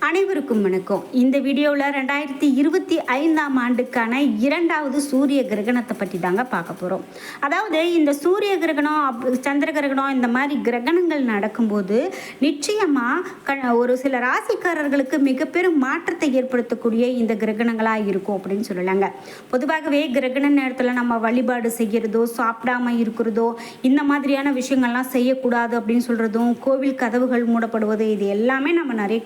அனைவருக்கும் வணக்கம். இந்த வீடியோவில் ரெண்டாயிரத்தி இருபத்தி ஐந்தாம் ஆண்டுக்கான இரண்டாவது சூரிய கிரகணத்தை பற்றி தாங்க பார்க்க போகிறோம் அதாவது இந்த சூரிய கிரகணம் அப் சந்திர கிரகணம் இந்த மாதிரி கிரகணங்கள் நடக்கும்போது நிச்சயமாக க ஒரு சில ராசிக்காரர்களுக்கு மிக பெரும் மாற்றத்தை ஏற்படுத்தக்கூடிய இந்த கிரகணங்களாக இருக்கும் அப்படின்னு சொல்லலாங்க. பொதுவாகவே கிரகண நேரத்தில் நம்ம வழிபாடு செய்கிறதோ சாப்பிடாம இருக்கிறதோ இந்த மாதிரியான விஷயங்கள்லாம் செய்யக்கூடாது அப்படின்னு சொல்கிறதும் கோவில் கதவுகள் மூடப்படுவது இது எல்லாமே நம்ம நிறைய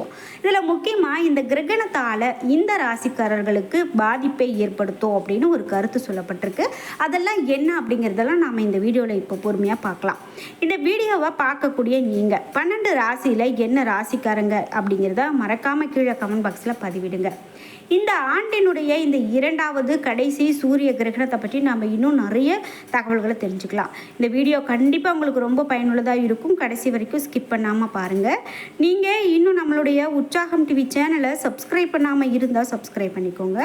இருக்கும். இதில் முக்கியமாக இந்த கிரகணத்தால் இந்த ராசிக்காரர்களுக்கு பாதிப்பை ஏற்படுத்தும் அப்படின்னு ஒரு கருத்து சொல்லப்பட்டிருக்கு. அதெல்லாம் என்ன அப்படிங்கிறதெல்லாம் நாம் இந்த வீடியோவில் இப்போ பொறுமையாக பார்க்கலாம். இந்த வீடியோவை பார்க்கக்கூடிய நீங்கள் பன்னெண்டு ராசியில் என்ன ராசிக்காரங்க அப்படிங்கிறத மறக்காமல் கீழே கமெண்ட் பாக்ஸில் பதிவிடுங்க. இந்த ஆண்டினுடைய இந்த இரண்டாவது கடைசி சூரிய கிரகணத்தை பற்றி நாம் இன்னும் நிறைய தகவல்களை தெரிஞ்சுக்கலாம். இந்த வீடியோ கண்டிப்பாக உங்களுக்கு ரொம்ப பயனுள்ளதாக இருக்கும். கடைசி வரைக்கும் ஸ்கிப் பண்ணாமல் பாருங்கள் நீங்கள் இன்னும் நம்மளுடைய உற்சாகம் டிவி சேனலை சப்ஸ்கிரைப் பண்ணாமல் இருந்தால் சப்ஸ்கிரைப் பண்ணிக்கோங்க.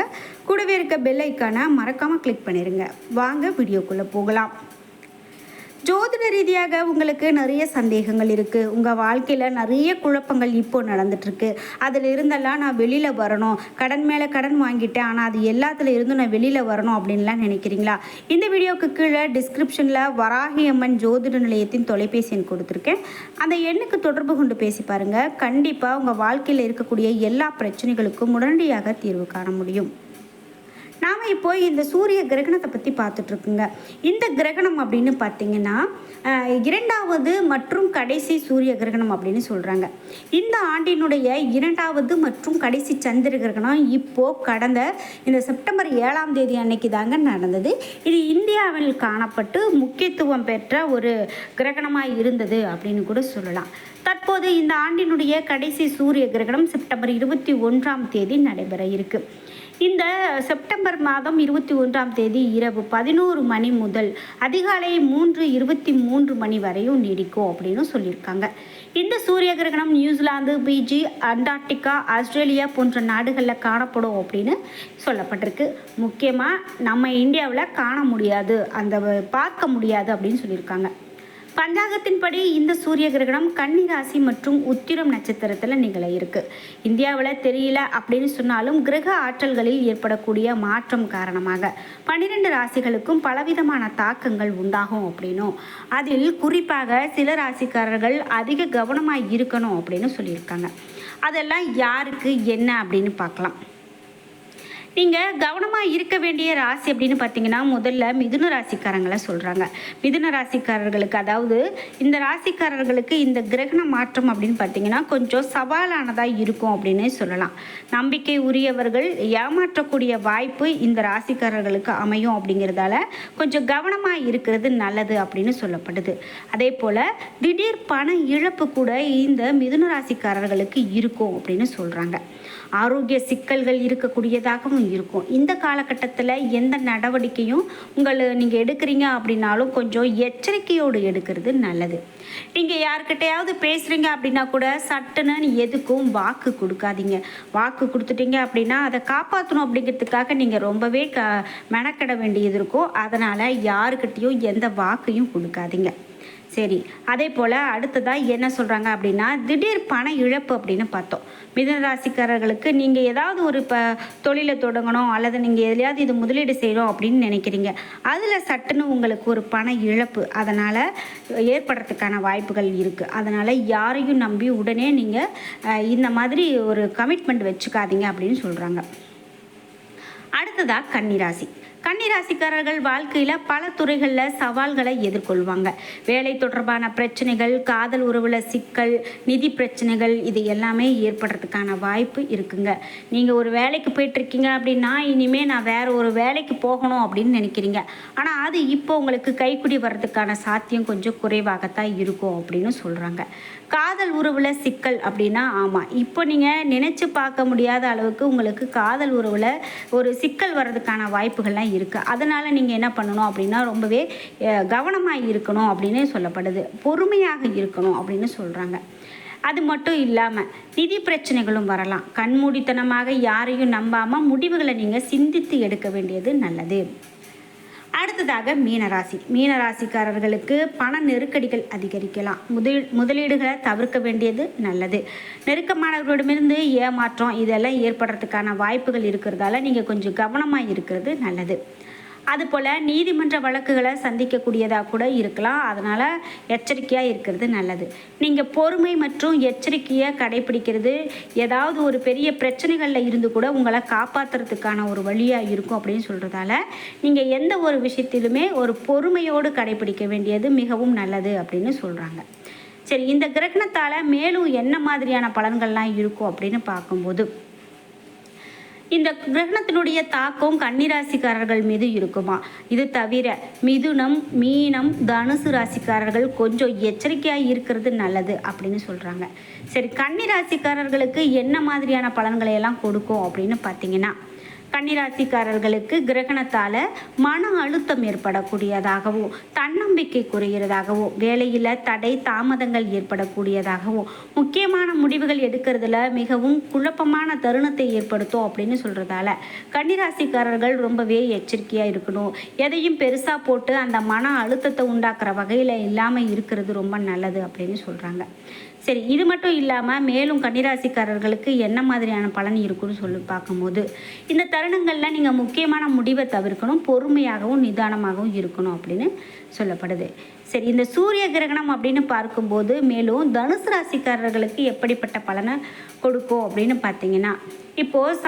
கூடவே இருக்க பெல் ஐக்கானை மறக்காமல் கிளிக் பண்ணிடுங்க வாங்க வீடியோக்குள்ளே போகலாம். ஜோதிட ரீதியாக உங்களுக்கு நிறைய சந்தேகங்கள் இருக்குது உங்கள் வாழ்க்கையில் நிறைய குழப்பங்கள் இப்போ நடந்துட்டுருக்கு. அதில் இருந்தெல்லாம் நான் வெளியில் வரணும். கடன் மேலே கடன் வாங்கிட்டேன். ஆனால் அது எல்லாத்துல இருந்தும் நான் வெளியில் வரணும் அப்படின்லாம் நினைக்கிறீங்களா? இந்த வீடியோவுக்கு கீழே டிஸ்கிரிப்ஷனில் வராகி அம்மன் ஜோதிட நிலையத்தின் தொலைபேசி எண் கொடுத்துருக்கேன். அந்த எண்ணுக்கு தொடர்பு கொண்டு பேசி பாருங்கள் கண்டிப்பாக உங்கள் வாழ்க்கையில் இருக்கக்கூடிய எல்லா பிரச்சனைகளுக்கும் உடனடியாக தீர்வு காண முடியும். நாம் இப்போ இந்த சூரிய கிரகணத்தை பற்றி பார்த்துட்ருக்குங்க இந்த கிரகணம் அப்படின்னு பார்த்தீங்கன்னா இரண்டாவது மற்றும் கடைசி சூரிய கிரகணம் அப்படின்னு சொல்கிறாங்க இந்த ஆண்டினுடைய இரண்டாவது மற்றும் கடைசி சந்திர கிரகணம் இப்போது கடந்த இந்த செப்டம்பர் ஏழாம் தேதி அன்னைக்கு தாங்க நடந்தது. இது இந்தியாவில் காணப்பட்டு முக்கியத்துவம் பெற்ற ஒரு கிரகணமாக இருந்தது அப்படின்னு கூட சொல்லலாம். தற்போது இந்த ஆண்டினுடைய கடைசி சூரிய கிரகணம் செப்டம்பர் இருபத்தி ஒன்றாம் தேதி நடைபெற இருக்குது இந்த செப்டம்பர் மாதம் இருபத்தி ஒன்றாம் தேதி இரவு பதினோரு மணி முதல் அதிகாலை மூன்று இருபத்தி மூன்று மணி வரையும் நீடிக்கும் அப்படின்னு சொல்லியிருக்காங்க. இந்த சூரிய கிரகணம் நியூசிலாந்து பிஜி அண்டார்டிகா ஆஸ்திரேலியா போன்ற நாடுகளில் காணப்படும் அப்படின்னு சொல்லப்பட்டிருக்கு. முக்கியமாக நம்ம இந்தியாவில் காண முடியாது அந்த பார்க்க முடியாது அப்படின்னு சொல்லியிருக்காங்க. பஞ்சாங்கத்தின்படி இந்த சூரிய கிரகணம் கன்னிராசி மற்றும் உத்திரம் நட்சத்திரத்தில் நிகழ இருக்கு. இந்தியாவில் தெரியல அப்படின்னு சொன்னாலும் கிரக ஆற்றல்களில் ஏற்படக்கூடிய மாற்றம் காரணமாக பன்னிரெண்டு ராசிகளுக்கும் பலவிதமான தாக்கங்கள் உண்டாகும் அப்படின்னும். அதில் குறிப்பாக சில ராசிக்காரர்கள் அதிக கவனமாக இருக்கணும் அப்படின்னு சொல்லியிருக்காங்க. அதெல்லாம் யாருக்கு என்ன அப்படின்னு பார்க்கலாம். நீங்கள் கவனமாக இருக்க வேண்டிய ராசி அப்படின்னு பார்த்தீங்கன்னா முதல்ல மிதுன ராசிக்காரங்களை சொல்கிறாங்க மிதுன ராசிக்காரர்களுக்கு அதாவது இந்த ராசிக்காரர்களுக்கு இந்த கிரகண மாற்றம் அப்படின்னு பார்த்தீங்கன்னா கொஞ்சம் சவாலானதாக இருக்கும் அப்படின்னு சொல்லலாம். நம்பிக்கை உரியவர்கள் ஏமாற்றக்கூடிய வாய்ப்பு இந்த ராசிக்காரர்களுக்கு அமையும் அப்படிங்கிறதால கொஞ்சம் கவனமாக இருக்கிறது நல்லது அப்படின்னு சொல்லப்படுது. அதே போல் திடீர் பண இழப்பு கூட இந்த மிதுன ராசிக்காரர்களுக்கு இருக்கும் அப்படின்னு சொல்கிறாங்க ஆரோக்கிய சிக்கல்கள் இருக்கக்கூடியதாகவும் இருக்கும். இந்த காலகட்டத்தில் எந்த நடவடிக்கையும் உங்களை நீங்கள் எடுக்கிறீங்க அப்படின்னாலும் கொஞ்சம் எச்சரிக்கையோடு எடுக்கிறது நல்லது. நீங்கள் யார்கிட்டயாவது பேசுகிறீங்க அப்படின்னா கூட சட்டுன்னு எதுக்கும் வாக்கு கொடுக்காதீங்க. வாக்கு கொடுத்துட்டீங்க அப்படின்னா அதை காப்பாற்றணும் அப்படிங்கிறதுக்காக நீங்கள் ரொம்பவே க மெனக்கட வேண்டியது இருக்கும். அதனால் யாருக்கிட்டேயும் எந்த வாக்கையும் கொடுக்காதீங்க. சரி அதே போல் அடுத்ததாக என்ன சொல்கிறாங்க அப்படின்னா திடீர் பண இழப்பு அப்படின்னு பார்த்தோம். மிதனராசிக்காரர்களுக்கு நீங்கள் ஏதாவது ஒரு இப்போ தொழிலை தொடங்கணும் அல்லது நீங்கள் எதுலையாவது இது முதலீடு செய்யணும் அப்படின்னு நினைக்கிறீங்க. அதில் சட்டுன்னு உங்களுக்கு ஒரு பண இழப்பு. அதனால் ஏற்படுறதுக்கான வாய்ப்புகள் இருக்குது அதனால் யாரையும் நம்பி உடனே நீங்கள் இந்த மாதிரி ஒரு கமிட்மெண்ட் வச்சுக்காதீங்க அப்படின்னு சொல்கிறாங்க அடுத்ததாக கன்னிராசி. கன்னிராசிக்காரர்கள் வாழ்க்கையில் பல துறைகளில் சவால்களை எதிர்கொள்வாங்க. வேலை தொடர்பான பிரச்சனைகள் காதல் உறவில் சிக்கல் நிதி பிரச்சனைகள் இது எல்லாமே ஏற்படுறதுக்கான வாய்ப்பு இருக்குங்க. நீங்கள் ஒரு வேலைக்கு போயிட்டுருக்கீங்க அப்படின்னா இனிமேல் நான் வேறு ஒரு வேலைக்கு போகணும் அப்படின்னு நினைக்கிறீங்க. ஆனால் அது இப்போ உங்களுக்கு கைக்குடி வர்றதுக்கான சாத்தியம் கொஞ்சம் குறைவாகத்தான் இருக்கும் அப்படின்னு சொல்கிறாங்க காதல் உறவில் சிக்கல் அப்படின்னா ஆமாம் இப்போ நீங்கள் நினச்சி பார்க்க முடியாத அளவுக்கு உங்களுக்கு காதல் உறவில் ஒரு சிக்கல் வர்றதுக்கான வாய்ப்புகள்லாம் இருக்குது அதனால் நீங்கள் என்ன பண்ணணும் அப்படின்னா ரொம்பவே கவனமாக இருக்கணும் அப்படின்னு சொல்லப்படுது. பொறுமையாக இருக்கணும் அப்படின்னு சொல்கிறாங்க அது மட்டும் இல்லாமல் நிதி பிரச்சனைகளும் வரலாம். கண்மூடித்தனமாக யாரையும் நம்பாமல் முடிவுகளை நீங்கள் சிந்தித்து எடுக்க வேண்டியது நல்லது. அடுத்ததாக மீனராசி. மீனராசிக்காரர்களுக்கு பண நெருக்கடிகள் அதிகரிக்கலாம். முதல் முதலீடுகளை தவிர்க்க வேண்டியது நல்லது. நெருக்கமானவர்களிடமிருந்து ஏமாற்றம் இதெல்லாம் ஏற்படுறதுக்கான வாய்ப்புகள் இருக்கிறதால நீங்கள் கொஞ்சம் கவனமாக இருக்கிறது நல்லது. அதுபோல் நீதிமன்ற வழக்குகளை சந்திக்கக்கூடியதாக கூட இருக்கலாம். அதனால் எச்சரிக்கையாக இருக்கிறது நல்லது. நீங்கள் பொறுமை மற்றும் எச்சரிக்கையை கடைபிடிக்கிறது ஏதாவது ஒரு பெரிய பிரச்சனைகளில் இருந்து கூட உங்களை காப்பாற்றுறதுக்கான ஒரு வழியாக இருக்கும் அப்படின்னு சொல்கிறதால நீங்கள் எந்த ஒரு விஷயத்திலுமே ஒரு பொறுமையோடு கடைபிடிக்க வேண்டியது மிகவும் நல்லது அப்படின்னு சொல்கிறாங்க சரி இந்த கிரகணத்தால் மேலும் என்ன மாதிரியான பலன்கள்லாம் இருக்கும் அப்படின்னு பார்க்கும்போது இந்த கிரகணத்தினுடைய தாக்கம் கன்னிராசிக்காரர்கள் மீது இருக்குமா? இது தவிர மிதுனம் மீனம் தனுசு ராசிக்காரர்கள் கொஞ்சம் எச்சரிக்கையாக இருக்கிறது நல்லது அப்படின்னு சொல்கிறாங்க சரி கன்னிராசிக்காரர்களுக்கு என்ன மாதிரியான பலன்களை எல்லாம் கொடுக்கும் அப்படின்னு பார்த்தீங்கன்னா கன்னிராசிக்காரர்களுக்கு கிரகணத்தால் மன அழுத்தம் ஏற்படக்கூடியதாகவும் தன்னம்பிக்கை குறைகிறதாகவும் வேலையில் தடை தாமதங்கள் ஏற்படக்கூடியதாகவும் முக்கியமான முடிவுகள் எடுக்கிறதுல மிகவும் குழப்பமான தருணத்தை ஏற்படுத்தும் அப்படின்னு சொல்கிறதால கன்னிராசிக்காரர்கள் ரொம்பவே எச்சரிக்கையாக இருக்கணும். எதையும் பெருசாக போட்டு அந்த மன அழுத்தத்தை உண்டாக்குற வகையில் இல்லாமல் இருக்கிறது ரொம்ப நல்லது அப்படின்னு சொல்கிறாங்க சரி இது மட்டும் இல்லாமல் மேலும் கன்னிராசிக்காரர்களுக்கு என்ன மாதிரியான பலன் இருக்குன்னு சொல்லி பார்க்கும்போது இந்த தருணங்களில் நீங்கள் முக்கியமான முடிவை தவிர்க்கணும் பொறுமையாகவும் நிதானமாகவும் இருக்கணும் அப்படின்னு சொல்லப்படுது. சரி இந்த சூரிய கிரகணம் அப்படின்னு பார்க்கும்போது மேலும் தனுசு ராசிக்காரர்களுக்கு எப்படிப்பட்ட பலனை கொடுக்கும் அப்படின்னு பார்த்தீங்கன்னா இப்போது ச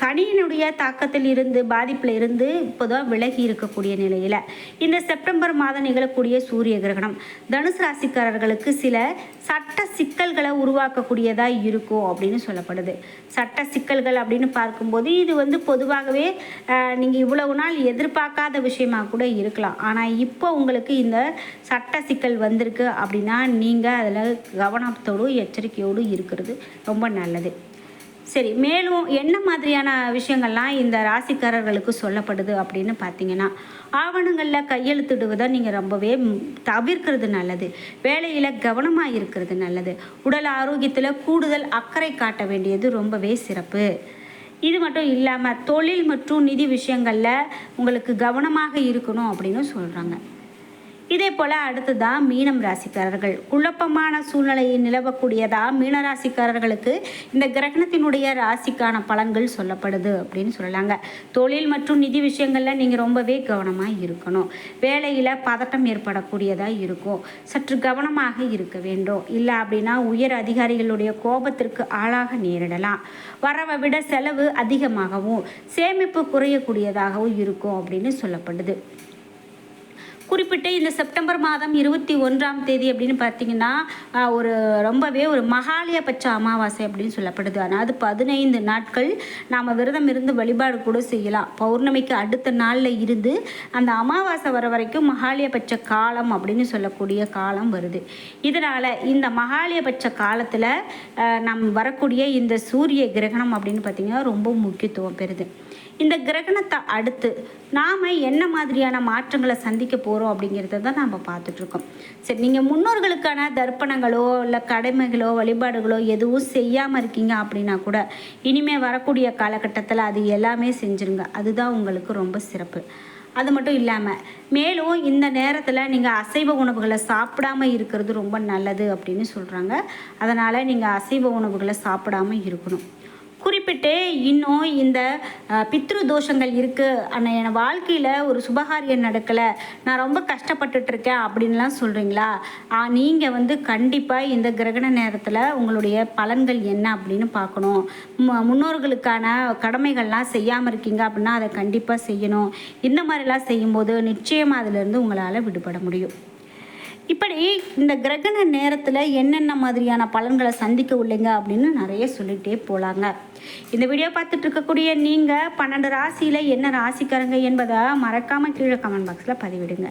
சனியினுடைய தாக்கத்தில் இருந்து பாதிப்பில் இருந்து இப்போதான் விலகி இருக்கக்கூடிய நிலையில் இந்த செப்டம்பர் மாதம் நிகழக்கூடிய சூரிய கிரகணம் தனுசு ராசிக்காரர்களுக்கு சில சட்ட சிக்கல்களை உருவாக்கக்கூடியதாக இருக்கும் அப்படின்னு சொல்லப்படுது. சட்ட சிக்கல்கள் அப்படின்னு பார்க்கும்போது இது வந்து பொதுவாகவே நீங்கள் இவ்வளவு நாள் எதிர்பார்க்காத விஷயமாக கூட இருக்கலாம். ஆனால் இப்போ உங்களுக்கு இந்த சட்ட சிக்கல் வந்திருக்கு அப்படின்னா நீங்கள் அதில் கவனத்தோடு எச்சரிக்கையோடு இருக்கிறது ரொம்ப நல்லது. சரி மேலும் என்ன மாதிரியான விஷயங்கள்லாம் இந்த ராசிக்காரர்களுக்கு சொல்லப்படுது அப்படின்னு பார்த்தீங்கன்னா ஆவணங்களில் கையெழுத்திடுவதை நீங்கள் ரொம்பவே தவிர்க்கிறது நல்லது. வேலையில் கவனமாக இருக்கிறது நல்லது. உடல் ஆரோக்கியத்தில் கூடுதல் அக்கறை காட்ட வேண்டியது ரொம்பவே சிறப்பு. இது மட்டும் இல்லாமல் தொழில் மற்றும் நிதி விஷயங்களில் உங்களுக்கு கவனமாக இருக்கணும் அப்படின்னு சொல்கிறாங்க இதே போல் அடுத்ததான் மீனம் ராசிக்காரர்கள். குழப்பமான சூழ்நிலையை நிலவக்கூடியதா மீனராசிக்காரர்களுக்கு இந்த கிரகணத்தினுடைய ராசிக்கான பலன்கள் சொல்லப்படுது அப்படின்னு சொல்லலாங்க. தொழில் மற்றும் நிதி விஷயங்களில் நீங்கள் ரொம்பவே கவனமாக இருக்கணும். வேலையில் பதட்டம் ஏற்படக்கூடியதாக இருக்கும். சற்று கவனமாக இருக்க வேண்டும். இல்லை அப்படின்னா உயர் அதிகாரிகளுடைய கோபத்திற்கு ஆளாக நேரிடலாம். வரவை விட செலவு அதிகமாகவும் சேமிப்பு குறையக்கூடியதாகவும் இருக்கும் அப்படின்னு சொல்லப்படுது. குறிப்பிட்டு இந்த செப்டம்பர் மாதம் இருபத்தி ஒன்றாம் தேதி அப்படின்னு பார்த்தீங்கன்னா ஒரு ரொம்பவே ஒரு மகாலயபட்ச அமாவாசை அப்படின்னு சொல்லப்படுது. ஆனால் அது பதினைந்து நாட்கள் நாம் விரதம் இருந்து வழிபாடு கூட செய்யலாம். பௌர்ணமிக்கு அடுத்த நாளில் இருந்து அந்த அமாவாசை வர வரைக்கும் மகாலயபட்ச காலம் அப்படின்னு சொல்லக்கூடிய காலம் வருது. இதனால் இந்த மகாலயபட்ச காலத்தில் நம் வரக்கூடிய இந்த சூரிய கிரகணம் அப்படின்னு பார்த்திங்கன்னா ரொம்ப முக்கியத்துவம் பெறுது. இந்த கிரகணத்தை அடுத்து நாம் என்ன மாதிரியான மாற்றங்களை சந்திக்க போகிறோம் அப்படிங்கிறத தான் நாம் பார்த்துட்ருக்கோம். சரி நீங்கள் முன்னோர்களுக்கான தர்ப்பணங்களோ இல்லை கடமைகளோ வழிபாடுகளோ எதுவும் செய்யாமல் இருக்கீங்க அப்படின்னா கூட இனிமேல் வரக்கூடிய காலகட்டத்தில் அது எல்லாமே செஞ்சுருங்க. அதுதான் உங்களுக்கு ரொம்ப சிறப்பு. அது மட்டும் இல்லாமல் மேலும் இந்த நேரத்தில் நீங்கள் அசைவ உணவுகளை சாப்பிடாம இருக்கிறது ரொம்ப நல்லது அப்படின்னு சொல்கிறாங்க அதனால் நீங்கள் அசைவ உணவுகளை சாப்பிடாம இருக்கணும். குறிப்பிட்டு இன்னும் இந்த பித்ரு தோஷங்கள் இருக்குது ஆனால் என் வாழ்க்கையில் ஒரு சுபகாரியம் நடக்கலை. நான் ரொம்ப கஷ்டப்பட்டுட்ருக்கேன் அப்படின்லாம் சொல்கிறீங்களா நீங்கள் வந்து கண்டிப்பாக இந்த கிரகண நேரத்தில் உங்களுடைய பலன்கள் என்ன அப்படின்னு பார்க்கணும். முன்னோர்களுக்கான கடமைகள்லாம் செய்யாமல் இருக்கீங்க அப்படின்னா அதை கண்டிப்பாக செய்யணும். இந்த மாதிரிலாம் செய்யும்போது நிச்சயமாக அதிலிருந்து உங்களால் விடுபட முடியும். இப்படி இந்த கிரகண நேரத்தில் என்னென்ன மாதிரியான பலன்களை சந்திக்க உள்ளீங்க அப்படின்னு நிறைய சொல்லிகிட்டே போகலாங்க இந்த வீடியோ பார்த்துட்டு இருக்கக்கூடிய நீங்கள் பன்னெண்டு ராசியில் என்ன ராசிக்காரங்க என்பதை மறக்காமல் கீழே கமெண்ட் பாக்ஸில் பதிவிடுங்க.